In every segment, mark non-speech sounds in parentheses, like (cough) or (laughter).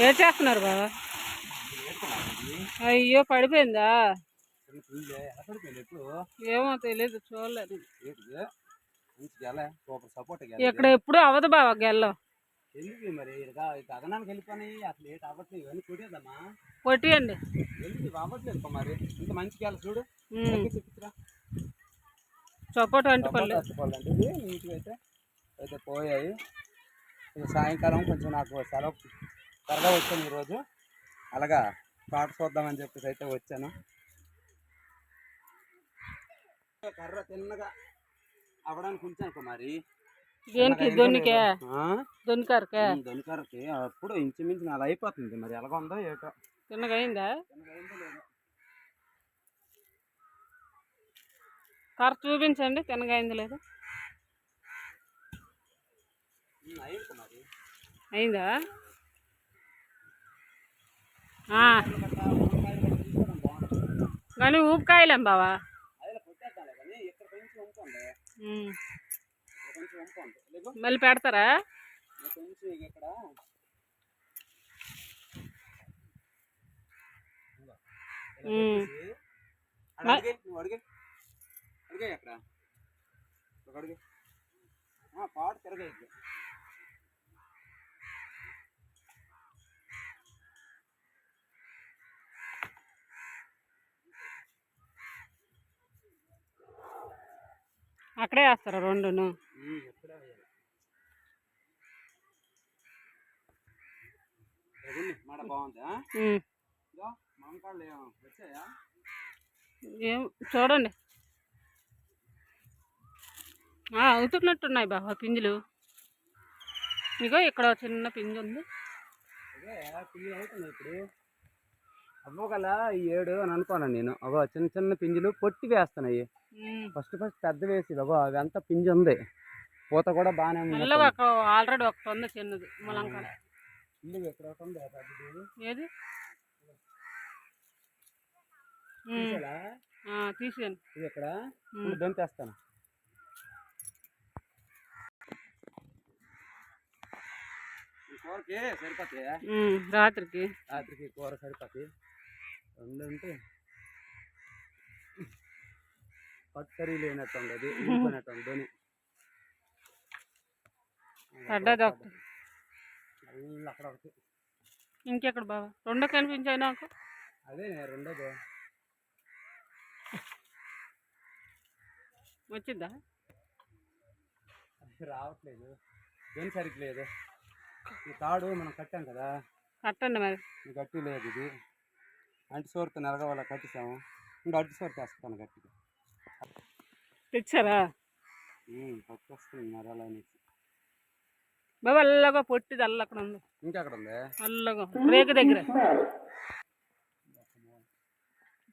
ఏం చేస్తున్నారు బాబా? అయ్యో పడిపోయిందా? ఎప్పుడు ఏమో తెలియదు చూడలేదు. ఏంటిది మంచి గెల సూపర్ సపోర్ట్ ఇక్కడ ఎప్పుడు అవదు బాబా గెల్లో. ఎందుకు మరి ఇక గగనానికి వెళ్ళిపోయి అసలు ఏంటి అవ్వట్లేదు ఇవన్నీ కొట్టేద్దామా కొట్టియండి. ఎందుకు ఇవి అవ్వట్లేదు మరి ఇంత మంచి గెల చూడు ఉమ్. తగ్గి చెప్పురా చొప్పటి ఇది నీట్గా అయితే అయితే పోయాయి. సాయంకాలం కొంచెం నాకు సెలవు త్వరగా వచ్చాను ఈరోజు. అలాగా పాట చూద్దామని చెప్పేసి అయితే వచ్చాను. కర్ర తిన్నగా అవ్వడానికి ఉంచాను మరి. దేనికి? దొన్నికే? దొన్నికారకే? దొనికరకి అప్పుడు ఇంచుమించు నాది అయిపోతుంది. మరి ఎలాగ ఉందో ఏటో. తిన్నగా అయిందా? తిన్నగా లేదో. కర్ర చూపించండి తిన్నగా అయింది లేదు. అయింది? కానీ ఊపికాయలేం బావా. అదే కొట్టేద్దాలే కానీ ఇక్కడ కొంచెం వంపుకోండి ఉమ్. ఇక్కడ కొంచెం వంపుకోండి లేకు మళ్ళీ పెడతారా ఇక్కడ కొంచెం ఇక ఇక్కడ ఇలా ఉమ్. పెట్టేసి, అక్కడ మ- అడిగే నువ్వు అడిగే అడిగే అక్కడ ఒక అడిగే ఆ, పాడు తిరగే ఇక అక్కడే వేస్తారా రెండును. బాగుందా ఏం వచ్చాయా ఏం చూడండి. ఆ, అవుతున్నట్టున్నాయి బాబా పింజులు. ఇగో ఇక్కడ చిన్న పింజు ఉంది అదే పిల్లలు అవుతున్నాయి ఇప్పుడు అవ్వగల ఈ ఏడు అని అనుకోను నేను. అగో చిన్న చిన్న పింజులు పొట్టి వేస్తున్నాయి. ఫస్ట్ ఫస్ట్ పెద్ద వేసి అగో అవి అంతా పింజు ఉంది. పూత కూడా బాగానే ఉంది ఒక ఆల్రెడీ ఒకటి ఉంది చిన్నది ములంకాడ ఇల్లు ఎక్కడ ఒక ఉంది పెద్దది. ఏది? తీసేయండి ఇది దొంతేస్తాను కూరకి సరిపోతాయి? రాత్రికి. రాత్రికి కూర సరిపోతాయి. రెండు ఉంటే పచ్చరి లేనట్టు ఉండదు ఊపినట్టు ఉండదు అక్కడ ఒకటి. ఇంకెక్కడ బాబా? రెండో కనిపించాయి నాకు. అదే రెండోది. వచ్చిందా? అది రావట్లేదు. దేని సరిగ్గా లేదు. ఈ తాడు మనం కట్టాం కదా. కట్టండి మరి. గట్టి లేదు ఇది. అంటి సోరుతో నెలగ వాళ్ళ కట్టేసాము ఇంకా అడ్డు సోరు తెస్తాను గట్టిగా. తెచ్చారా? పట్టుకొస్తుంది మరి అలా అనేసి. బాబా అల్లగా పొట్టిది అల్ల అక్కడ ఉంది. ఇంకెక్కడ ఉంది? అల్లగా రేకు దగ్గర.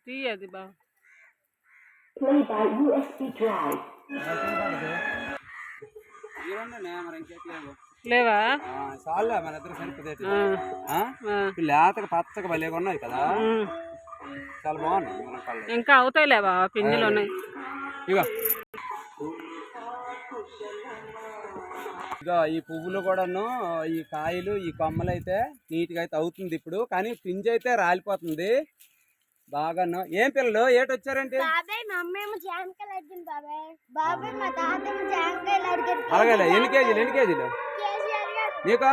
తీయది బాబా Play by USB drive. ఈ రెండునే మరి ఇంకేటి లేవు? లేవా చాలే మన ఇద్దరు సరిపోతే ఆ, ఆ, లేతగా పచ్చగా భలేగా ఉన్నాయి కదా. చాలా బాగున్నాయి ఇంకా అవుతాయిలే బాబా పింజులు ఉన్నాయి? ఇగో. ఇగో ఈ పువ్వులు కూడాను ఈ కాయలు ఈ కొమ్మలు అయితే నీట్గా అయితే అవుతుంది ఇప్పుడు. కానీ పింజ అయితే రాలిపోతుంది. బాగాను. ఏం పిల్లలు ఏటి వచ్చారంటే అడిగారు అలాగే ఎన్ని కేజీలు ఎన్ని కేజీలు? నీకు?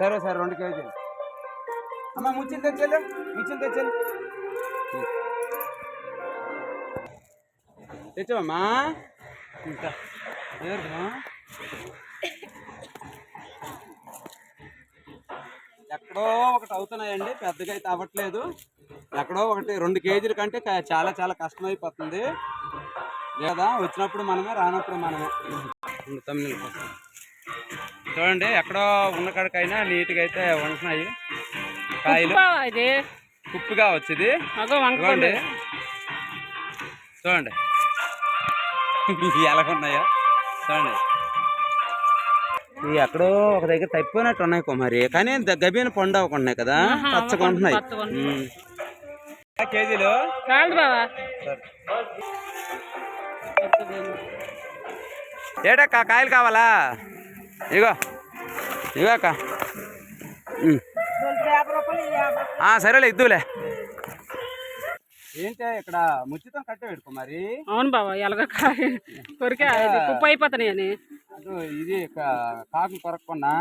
సరే సరే రెండు కేజీలు. అమ్మ ముచ్చులు తెచ్చేళ్ళు ముచ్చులు తెచ్చేళ్ళు తెచ్చావమ్మా? ఇంకా ఎక్కడో ఒకటి అవుతున్నాయండి పెద్దగా అయితే అవ్వట్లేదు. ఎక్కడో ఒకటి రెండు కేజీల కంటే చాలా చాలా కష్టమైపోతుంది లేదా వచ్చినప్పుడు మనమే రానప్పుడు మనమే. తమిళ కోసం చూడండి ఎక్కడో ఉన్న కాడికైనా నీట్గా అయితే ఉంటున్నాయి కాయలు. ఇది? ఉప్పుగా వచ్చింది. చూడండి చూడండి. ఎలా ఉన్నాయో. చూడండి. ఇవి ఎక్కడో ఒక దగ్గర తప్పిపోయినట్టు ఉన్నాయి కుమారి. కానీ గబీన పండు అవ్వకున్నాయి కదా. పచ్చగా ఉంటున్నాయి. కేజీలు. ఏటక్క కాయలు కావాలా? ఇగో ఇగో అక్క. సరేలే ఇద్దులే. ఏంటే ఇక్కడ ముచ్చితం కట్టే పెట్టుకో మరి? అవును బావ ఎలాగ కాయ కొరికే కుప్ప అయిపోతున్నాయి అని ఇది కాకులు కొరక్కున్నా.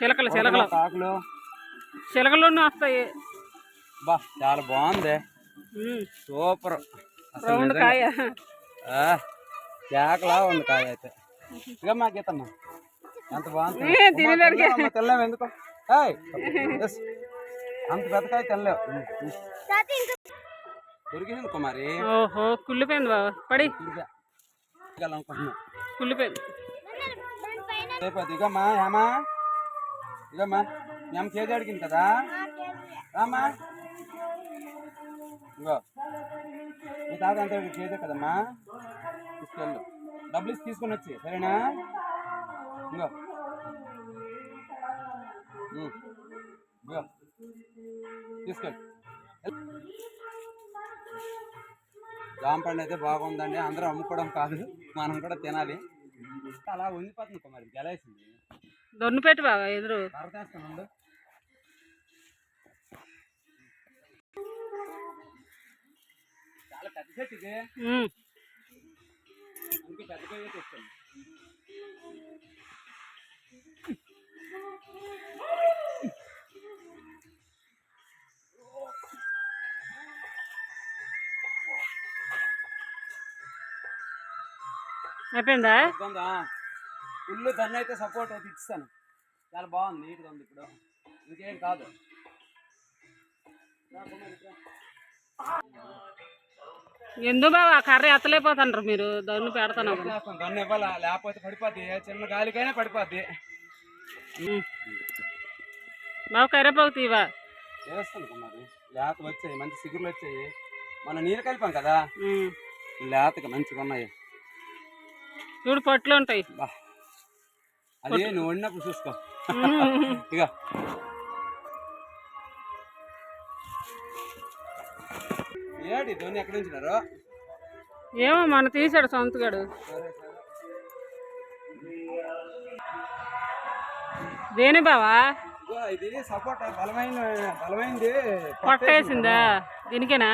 చిలకలు చిలకలు. కాకులు. చిలకలోనూ వస్తాయి. బా చాలా బాగుంది. సూపర్. రౌండ్. కాయ. ఆ, కేకలా ఉంది కాయ అయితే. ఇక మా గీతమ్మ. ఎంత బాగుంది. ఏ, తినలేరుగా. తెల్లాం ఎందుకు. అంత పెద్దకాయ తెల్లావు తాత ఇంకా దొరికింది కుమారి. ఓహో కుళ్ళిపోయింది బావ. పడి. అనుకుంటున్నా కుళ్ళిపోయింది. దాని పైన రేపు అది ఇగమ్మా ఏమా ఇగమ్మా మేము కేజీ అడిగింది కదా? రామ్మా. ఇగో మీ తాత అంతా కేజీ కదమ్మా? తీసుకెళ్ళు. డబ్బులు ఇచ్చి తీసుకొని వచ్చి సరేనా? ఇంకో తీసుకెళ్ళి. జాంపండు అయితే బాగుందండి. అందరూ అమ్ముకోవడం కాదు. మనం కూడా తినాలి. అలా ఉండిపోతుంది కుమారి గెలేసింది దొన్ను పెట్టి బావ ఎదురు. కరతేస్తానుండు చాలా పెద్ద చెట్టు ఇది. ఇంక పెద్ద తెచ్చాను. అయిపోయిందా? ఫుల్ దాన్ని అయితే సపోర్ట్ అయితే ఇస్తాను. చాలా బాగుంది నీట్గా ఉంది ఇప్పుడు. ఇంకేం కాదు. ఎందు బావ కర్రీ ఎత్తలేకపోతుండ్రు మీరు? దొన్ను పెడతాను. దాన్ని ఇవ్వాలా? లేకపోతే పడిపోద్ది. చిన్న గాలికైనా పడిపోద్ది. బావ కర్రేపాకు తీవా చేస్తాను కుమారి. లేత వచ్చాయి మంచి సిగురులు వచ్చాయి. మనం నీరు కలిపాం కదా? లేతగా మంచిగా ఉన్నాయి. చూడు పొట్లు ఉంటాయి. అది నువ్వు వండినప్పుడు చూసుకో. (laughs) ఇక ఏడి ధోని ఎక్కడ ఉంచినారు ఏమో మన తీసాడు సొంతగాడు. దేని బావా? ఇది సపోర్ట్ బలమైన బలమైనది పొట్టేసిందా? దీనికేనా.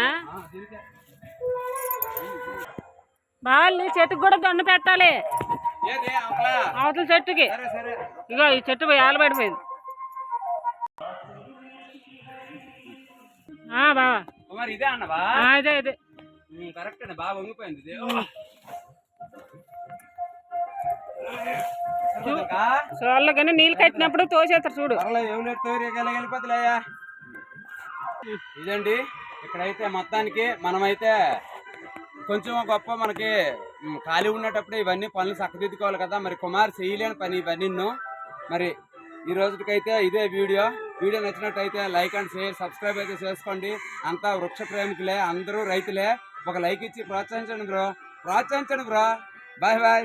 బావాలి చెట్టుకు కూడా దొన్ను పెట్టాలి. అవతల? చెట్టుకి. ఇగో ఈ చెట్టు పోయి ఆలబడిపోయింది. ఆ, బావా. కుమార్ ఇదే అన్నవా ఆ, ఇదే ఇదే. కరెక్ట్ అండి బాగా వంగిపోయింది. ఇది నీళ్ళు కట్టినప్పుడు తోసేస్తారు చూడు. ఇదండి ఇక్కడైతే మొత్తానికి మనమైతే కొంచెం గొప్ప మనకి ఖాళీ ఉండేటప్పుడు ఇవన్నీ పనులు చక్కదిద్దుకోవాలి కదా. మరి కుమార్ చేయలేని పని ఇవన్నీ మరి ఈ రోజుకైతే ఇదే వీడియో. వీడియో నచ్చినట్టయితే లైక్ అండ్ షేర్ సబ్స్క్రైబ్ అయితే చేసుకోండి. అంతా వృక్ష ప్రేమికులే అందరూ రైతులే. ఒక లైక్ ఇచ్చి ప్రోత్సహించండి బ్రో. ప్రోత్సహించండి బ్రో. Bye bye.